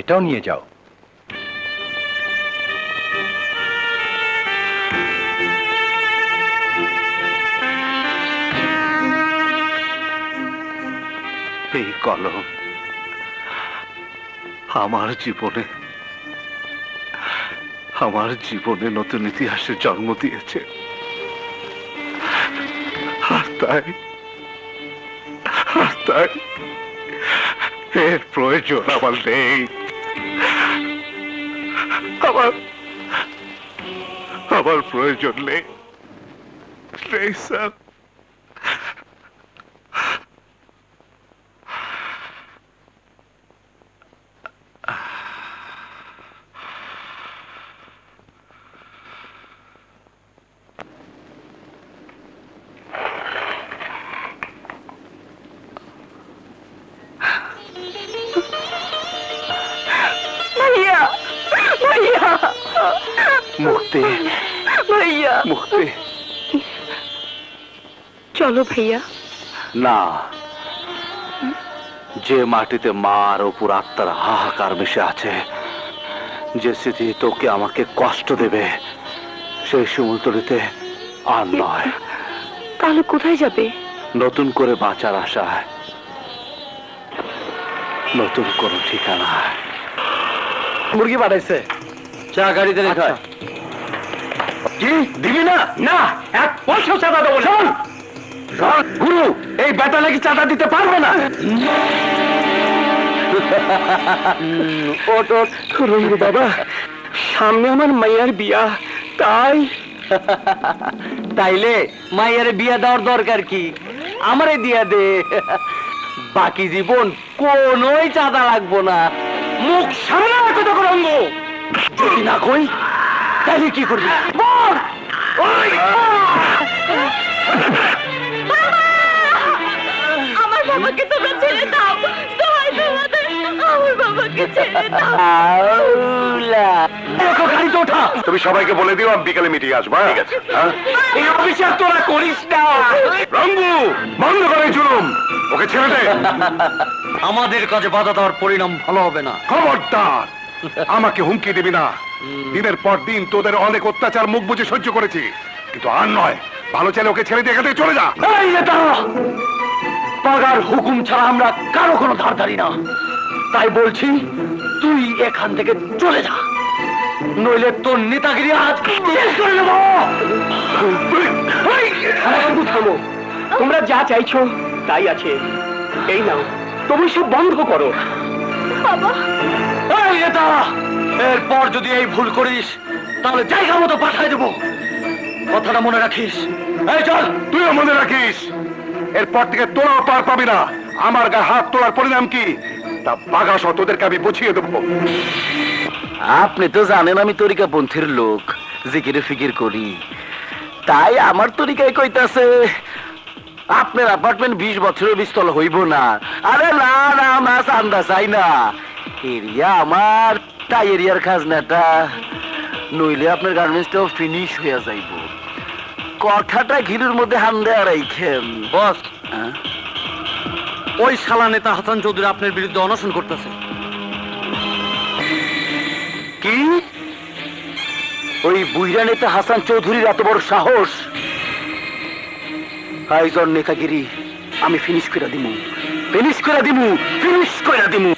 এটাও নিয়ে যাও। এই কলম আমার জীবনে আমার জীবনে নতুন ইতিহাসের জন্ম দিয়েছে। তাই তাই এর প্রয়োজন আমার নেই। আমার আমার প্রয়োজন নেই। নেই স্যার। মুক্তি ভাইয়া। মুক্তি চলো ভাইয়া। না। যে মাটিতে মার ওপর আত্মার হাহাকার মিশে আছে যে স্মৃতি তোকে আমাকে কষ্ট দেবে সেই শিমুলতলিতে আর নয়। তাহলে কোথায় যাবে? নতুন করে বাঁচার আশায় নতুন কোন ঠিকানায় মুরগি বাড়াইছে চা গাড়িতে রেখা কি? দিবি না? না এক পয়সাও চাঁদা দেবো না। গুরু এই বেটা নাকি চাঁদা দিতে পারবে না? ওট ওট রঙ্গু বাবা সামনে আমার মাইয়ার বিয়া তাই? তাইলে মাইয়ারে বিয়া দেওয়ার দরকার কি? আমারে দিয়া দে। বাকি জীবন কোনোই চাঁদা লাগবো না। মুখ সামনে যদি না কই তাহলে কি করবি? বল! আমার বাবাকে তোমরা ছেড়ে দাও। দোহাই তোমাদের আমার বাবাকে ছেড়ে দাও। দেখো গাড়িতে ওঠা। তুমি সবাইকে বলে দিও আমি বিকালে মিটিং আসব ঠিক আছে। এই অফিসার তোরা করিস না। রঙ্গু বন্ধ করে জুলুম। ওকে ছেড়ে দে। আমাদের কাজে বাধা দেওয়ার পরিণাম ভালো হবে না। খবরদার। আমাকে হুমকি দিবি না। দিনের পর দিন তোদের অনেক অত্যাচার মুখ বুঝে সহ্য করেছি। কিন্তু আর নয় ভালো চাইলে ওকে ছেড়ে দিয়ে থেকে চলে যা। এই পাগার হুকুম ছাড়া আমরা কারও কোনো ধার ধারি না। তাই বলছি তুই এখান থেকে চলে যা। নইলে তোর নেতাগিরি আজ শেষ করে নেব থামো। তোমরা যা চাইছো তাই আছে। এই নাও। তুমি সব বন্ধ করো। বাবা। এরপর যদি এই ভুল করিস, তাহলে জায়গা মতো পাঠাই দেবো। কথাটা মনে রাখিস। এই চল, তুইও মনে রাখিস। এরপর থেকে তোরাও পার পাবি না। আমার গায়ে হাত তোলার পরিণাম কি? তা তোদেরকে আমি বুঝিয়ে আপনি তো জানেন আমি তরিকাপন্থীর লোক, জিকিরে ফিকির করি। তাই আমার তরিকায় কইতাছে, আপনার অ্যাপার্টমেন্ট বিশ বছরের বিস্তল হইব না। আরে না না আমরা চান্দা চাই না। এরিয়া আমার তাই এরিয়ার খাজনাটা নইলে আপনার গার্মেন্টসটাও ফিনিশ হইয়া যাইব। কথাটা ঘিরুর মধ্যে হান্দে আর রাইখেন বস। হ্যাঁ? ওই শালা নেতা হাসান চৌধুরী আপনার বিরুদ্ধে অনশন করতেছে। কি? ওই বুইরা নেতা হাসান চৌধুরীর এত বড় সাহস? আইজন নেতাগিরি আমি ফিনিশ করে দিমু। ফিনিশ করে দিমু ফিনিশ করে দিমু।